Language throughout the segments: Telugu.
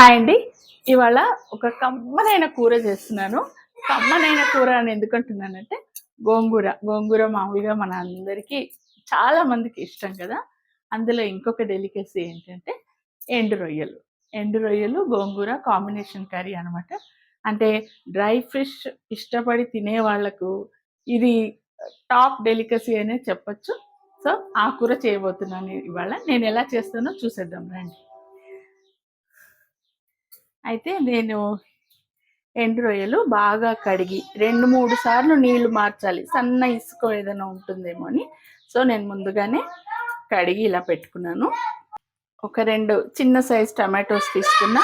హాయ్ అండి. ఇవాళ ఒక కమ్మనైన కూర చేస్తున్నాను. కమ్మనైన కూర అని ఎందుకు అంటున్నానంటే గోంగూర. గోంగూర మామూలుగా మన అందరికీ చాలా మందికి ఇష్టం కదా. అందులో ఇంకొక డెలికేసీ ఏంటంటే ఎండు రొయ్యలు. ఎండు రొయ్యలు గోంగూర కాంబినేషన్ కర్రీ అన్నమాట. అంటే డ్రై ఫిష్ ఇష్టపడి తినే వాళ్ళకు ఇది టాప్ డెలికసీ అనే చెప్పచ్చు. సో ఆ కూర చేయబోతున్నాను ఇవాళ. నేను ఎలా చేస్తానో చూసేద్దాం రండి. అయితే నేను ఎండు రొయ్యలు బాగా కడిగి రెండు మూడు సార్లు నీళ్ళు మార్చాలి. సన్న ఇసుక ఏదైనా ఉంటుందేమో అని. సో నేను ముందుగానే కడిగి ఇలా పెట్టుకున్నాను. ఒక రెండు చిన్న సైజ్ టమాటోస్ తీసుకున్నా.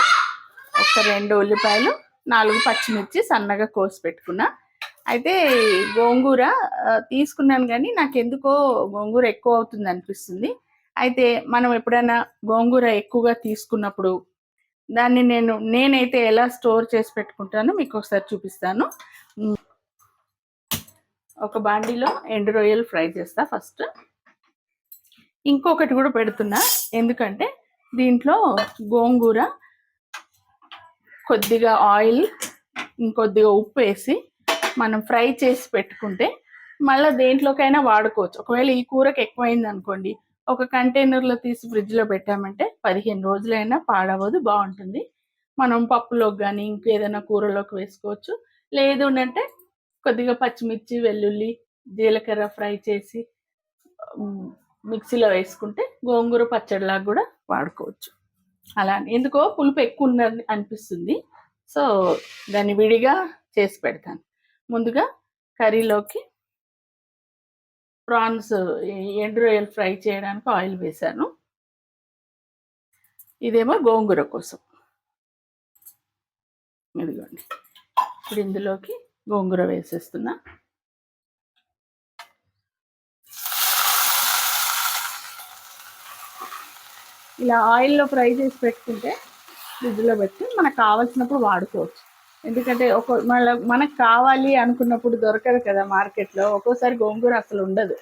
ఒక రెండు ఉల్లిపాయలు నాలుగు పచ్చిమిర్చి సన్నగా కోసి పెట్టుకున్నా. అయితే గోంగూర తీసుకున్నాను కానీ నాకు ఎందుకో గోంగూర ఎక్కువ అవుతుంది అనిపిస్తుంది. అయితే మనం ఎప్పుడైనా గోంగూర ఎక్కువగా తీసుకున్నప్పుడు దాన్ని నేను నేనైతే ఎలా స్టోర్ చేసి పెట్టుకుంటానో మీకు ఒకసారి చూపిస్తాను. ఒక బాండీలో ఎండు రొయ్యలు ఫ్రై చేస్తా ఫస్ట్. ఇంకొకటి కూడా పెడుతున్నా. ఎందుకంటే దీంట్లో గోంగూర కొద్దిగా ఆయిల్ ఇంకొద్దిగా ఉప్పు వేసి మనం ఫ్రై చేసి పెట్టుకుంటే మళ్ళీ దేంట్లోకైనా వాడుకోవచ్చు. ఒకవేళ ఈ కూరకి ఎక్కువైంది అనుకోండి ఒక కంటైనర్లో తీసి ఫ్రిడ్జ్లో పెట్టామంటే పదిహేను రోజులైనా పాడవదు బాగుంటుంది. మనం పప్పులోకి కానీ ఇంకేదైనా కూరలోకి వేసుకోవచ్చు. లేదు అంటే కొద్దిగా పచ్చిమిర్చి వెల్లుల్లి జీలకర్ర ఫ్రై చేసి మిక్సీలో వేసుకుంటే గోంగూర పచ్చడిలాగా కూడా వాడుకోవచ్చు. అలా అని. ఎందుకో పులుపు ఎక్కువ ఉన్నది అనిపిస్తుంది. సో దాన్ని విడిగా చేసి పెడతాను. ముందుగా కర్రీలోకి ప్రాన్స్ ఎండు రొయ్యలు ఫ్రై చేయడానికి ఆయిల్ వేశాను ఇదేమో గోంగూర కోసం. ఇదిగోండి. ఇప్పుడు ఇందులోకి గోంగూర వేసేస్తున్నా. ఇలా ఆయిల్లో ఫ్రై చేసి పెట్టుకుంటే ఫ్రిడ్జ్లో పెట్టి మనకు కావాల్సినప్పుడు వాడుకోవచ్చు. ఎందుకంటే ఒక మళ్ళీ మనకు కావాలి అనుకున్నప్పుడు దొరకదు కదా మార్కెట్లో. ఒక్కోసారి గోంగూర అసలు ఉండదు.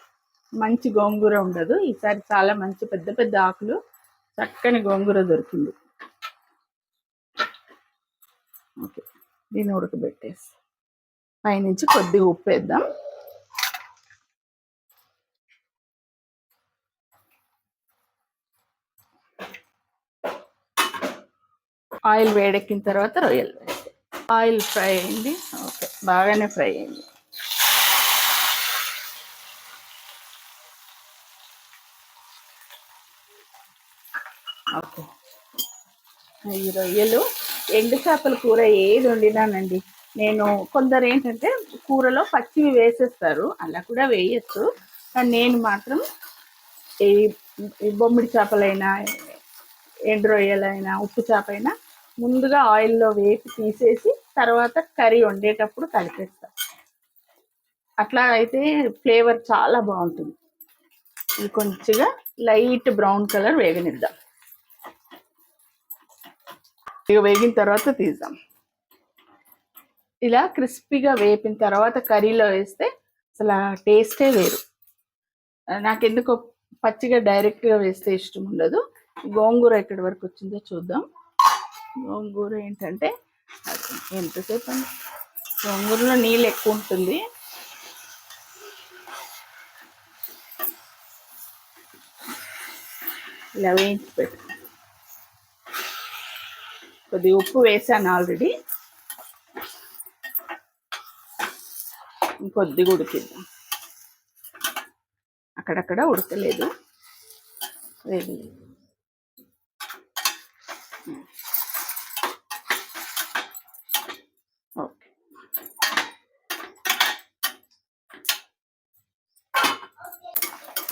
మంచి గోంగూర ఉండదు. ఈసారి చాలా మంచి పెద్ద పెద్ద ఆకులు చక్కని గోంగూర దొరికింది. ఓకే దీన్ని ఉడకబెట్టేసి పైనుంచి కొద్దిగా ఉప్పు వేద్దాం. ఆయిల్ వేడెక్కిన తర్వాత రొయ్యలు ఆయిల్ ఫ్రై అయింది. ఓకే బాగానే ఫ్రై అయింది. ఓకే. ఈ రొయ్యలు ఎండు చేపల కూర ఏది వండినానండి. నేను కొందరు ఏంటంటే కూరలో పచ్చివి వేసేస్తారు అలా కూడా వేయచ్చు. కానీ నేను మాత్రం ఈ ఈ బొమ్మిడి చేపలైనా ఎండు రొయ్యలైనా ఉప్పు చేప అయినా ముందుగా ఆయిల్లో వేసి తీసేసి తర్వాత కర్రీ వండేటప్పుడు కలిపేస్తా. అట్లా అయితే ఫ్లేవర్ చాలా బాగుంటుంది. ఇది కొంచెంగా లైట్ బ్రౌన్ కలర్ వేగనిద్దాం. ఇక వేగిన తర్వాత తీద్దాం. ఇలా క్రిస్పీగా వేపిన తర్వాత కర్రీలో వేస్తే అసలు టేస్టే వేరు. నాకెందుకో పచ్చిగా డైరెక్ట్గా వేస్తే ఇష్టం ఉండదు. గోంగూర ఎక్కడి వరకు వచ్చిందో చూద్దాం. గోంగూర ఏంటంటే అది ఎంతసేపు అండి గోంగూరలో నీళ్ళు ఎక్కువ ఉంటుంది. ఇలా వేయించి పెట్టు కొద్దిగా ఉప్పు వేసాను ఆల్రెడీ. ఇంకొద్దిగా ఉడికిద్దాం. అక్కడక్కడ ఉడకలేదు. లేదు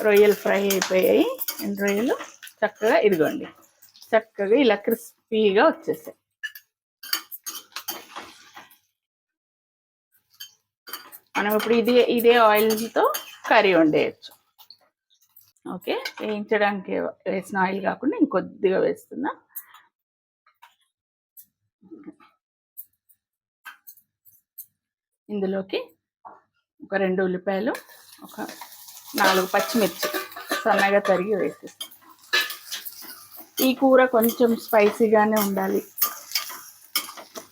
రొయ్యలు ఫ్రై అయిపోయాయి. రెండు రొయ్యలు చక్కగా ఇదిగోండి. చక్కగా ఇలా క్రిస్పీగా వచ్చేసాయి. మనం ఇప్పుడు ఇదే ఇదే ఆయిల్తో కర్రీ వండేయచ్చు. ఓకే? వేయించడానికి వేసిన ఆయిల్ కాకుండా ఇంకొద్దిగా వేస్తున్నా. ఇందులోకి ఒక రెండు ఉల్లిపాయలు ఒక నాలుగు పచ్చిమిర్చి సన్నగా తరిగి వేసేస్తాం. ఈ కూర కొంచెం స్పైసీగానే ఉండాలి.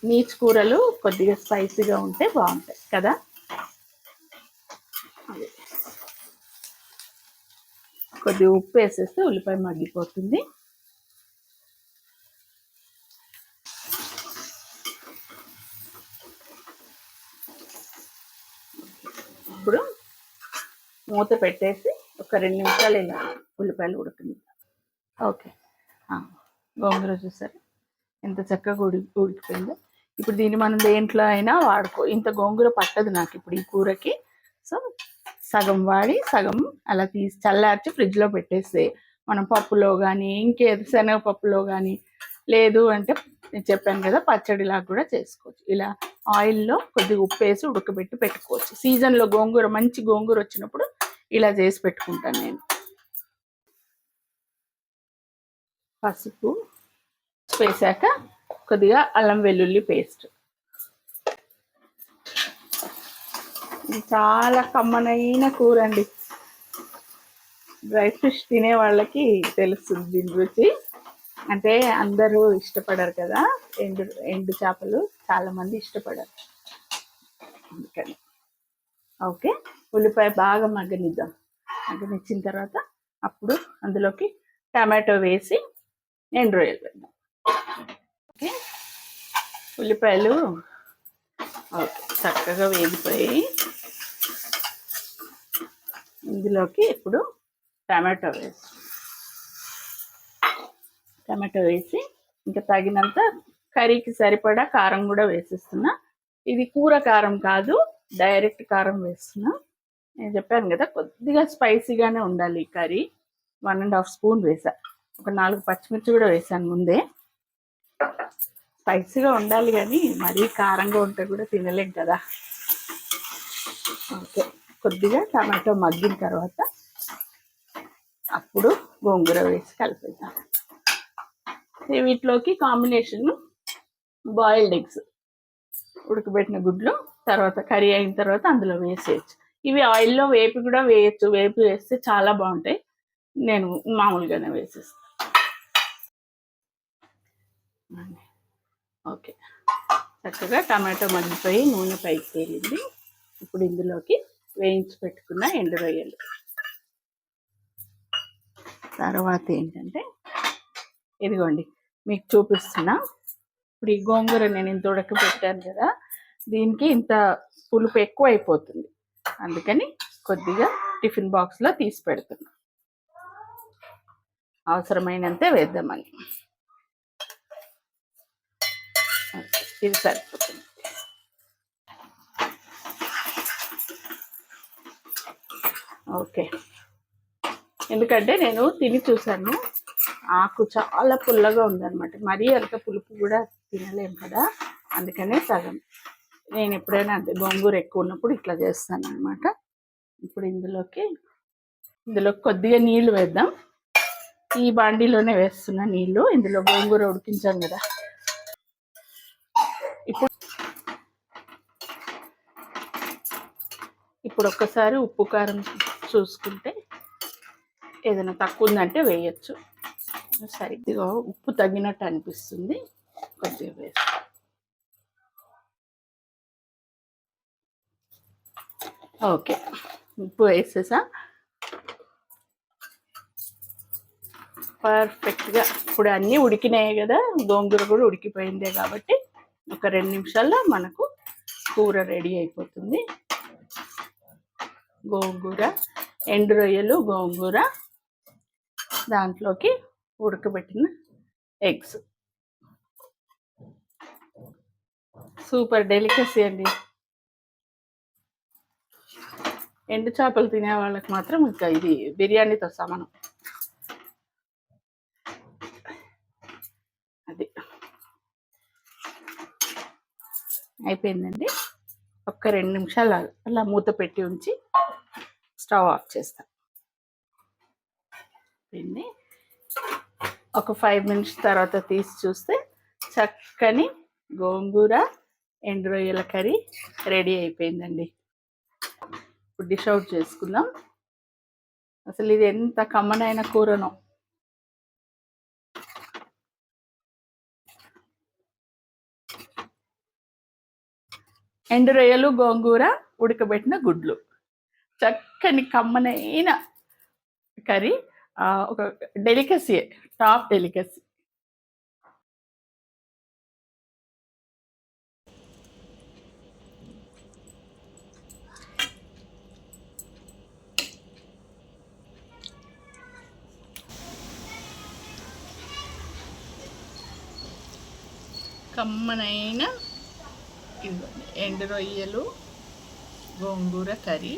నీచు కూరలు కొద్దిగా స్పైసీగా ఉంటే బాగుంటాయి కదా? కొద్దిగా ఉప్పు వేసేస్తే ఉల్లిపాయ మగ్గిపోతుంది ఇప్పుడు మూత పెట్టేసి ఒక రెండు నిమిషాలు ఇలా ఉల్లిపాయలు ఉడుకుంది ఓకే. గోంగూర చూసారు? ఎంత చక్కగా ఉడి ఉడికిపోయిందో. ఇప్పుడు దీన్ని మనం దేంట్లో అయినా వాడుకో ఇంత గోంగూర పట్టదు నాకు ఇప్పుడు ఈ కూరకి. సో సగం వాడి సగం అలా తీసి చల్లార్చి ఫ్రిడ్జ్లో పెట్టేస్తే మనం పప్పులో కానీ ఇంకేది శనగపప్పులో కానీ లేదు అంటే నేను చెప్పాను కదా పచ్చడిలాగా కూడా చేసుకోవచ్చు. ఇలా ఆయిల్లో కొద్దిగా ఉప్పు వేసి ఉడకబెట్టి పెట్టుకోవచ్చు. సీజన్లో గోంగూర మంచి గోంగూర వచ్చినప్పుడు ఇలా చేసి పెట్టుకుంటాను నేను. పసుపు వేసాక కొద్దిగా అల్లం వెల్లుల్లి పేస్ట్. చాలా కమ్మనైన కూర అండి డ్రై ఫిష్ తినే వాళ్ళకి తెలుస్తుంది దీని రుచి. అంటే అందరూ ఇష్టపడరు కదా ఎండు ఎండు చేపలు. చాలామంది ఇష్టపడరు. అందుకని. ఓకే? ఉల్లిపాయ బాగా మగ్గనిద్దాం. మగ్గనిచ్చిన తర్వాత అప్పుడు అందులోకి టమాటో వేసి ఎండు రొయ్యలు పెడదాం ఓకే? ఉల్లిపాయలు ఓకే చక్కగా వేగిపోయి ఇందులోకి ఇప్పుడు టమాటో వేసి టమాటో వేసి ఇంకా తగినంత కర్రీకి సరిపడా కారం కూడా వేసిస్తున్నా. ఇది కూర కారం కాదు డైరెక్ట్ కారం వేస్తున్నా. నేను చెప్పాను కదా కొద్దిగా స్పైసీగానే ఉండాలి ఈ curry. One and half spoon వేసా. ఒక నాలుగు పచ్చిమిర్చి కూడా వేసాను ముందే. స్పైసీగా ఉండాలి కానీ మరీ కారంగా ఉంటే కూడా తినలేం కదా. ఓకే కొద్దిగా టమాటో మగ్గిన తర్వాత అప్పుడు గోంగూర వేసి కలిపేద్దాం. వీటిలోకి కాంబినేషన్ బాయిల్డ్ ఎగ్స్ ఉడకబెట్టిన గుడ్లు తర్వాత కర్రీ అయిన తర్వాత అందులో వేసేయచ్చు. ఇవి ఆయిల్లో వేపి కూడా వేయచ్చు. వేపి వేస్తే చాలా బాగుంటాయి. నేను మామూలుగానే వేసేస్తాను. ఓకే. చక్కగా టమాటో మగ్గిపోయి నూనె పైకి తేలింది. ఇప్పుడు ఇందులోకి వేయించి పెట్టుకున్న ఎండు రొయ్యలు తర్వాత ఏంటంటే ఇదిగోండి. మీకు చూపిస్తున్నా. ఇప్పుడు ఈ గోంగూర నేను ఇంత ఉడకబెట్టాను కదా. దీనికి ఇంత పులుపు ఎక్కువ అయిపోతుంది అందుకని కొద్దిగా టిఫిన్ బాక్స్లో తీసి పెడుతున్నా. అవసరమైనంతే వేద్దామని. ఇది సరిపోతుంది. ఓకే. ఎందుకంటే నేను తిని చూశాను. ఆకు చాలా పుల్లగా ఉందన్నమాట. మరీ అంత పులుపు కూడా తినలేం కదా. అందుకనే సగం. నేను ఎప్పుడైనా అంతే గోంగూర ఎక్కువ ఉన్నప్పుడు ఇట్లా చేస్తాను అనమాట ఇప్పుడు ఇందులోకి ఇందులో కొద్దిగా నీళ్ళు వేద్దాం. ఈ బాండీలోనే వేస్తున్న నీళ్ళు ఇందులో గోంగూర ఉడికించాం కదా. ఇప్పుడు ఇప్పుడు ఒక్కసారి ఉప్పు కారం చూసుకుంటే ఏదైనా తక్కువ ఉందంటే వేయచ్చు. సరిగ్గా ఉప్పు తగినట్టు అనిపిస్తుంది. కొద్దిగా వేస్తాం ఓకే. ఉప్పు వేసేసా. పర్ఫెక్ట్గా ఇప్పుడు అన్నీ ఉడికినాయి కదా గోంగూర కూడా ఉడికిపోయిందే కాబట్టి ఒక రెండు నిమిషాల్లో మనకు కూర రెడీ అయిపోతుంది. గోంగూర ఎండు రొయ్యలు గోంగూర దాంట్లోకి ఉడకబెట్టిన ఎగ్స్. సూపర్ డెలికసీ అండి. ఎండు చేపలు తినే వాళ్ళకి మాత్రం ఇంకా ఇది బిర్యానీతో సమానం. అది. అయిపోయిందండి. ఒక్క రెండు నిమిషాలు అలా మూత పెట్టి ఉంచి స్టవ్ ఆఫ్ చేస్తాం. అయిపోయింది ఒక ఫైవ్ మినిట్స్ తర్వాత తీసి చూస్తే చక్కని గోంగూర ఎండు రొయ్యల కర్రీ రెడీ అయిపోయిందండి. ఇప్పుడు డిష్ అవుట్ చేసుకుందాం. అసలు ఇది ఎంత కమ్మనైన కూరనో. ఎండు రొయ్యలు గోంగూర ఉడకబెట్టిన గుడ్లు. చక్కని కమ్మనైన కర్రీ. ఒక డెలికసీ టాప్ డెలికసీ కమ్మనైన ఎండు రొయ్యలు గోంగూర కర్రీ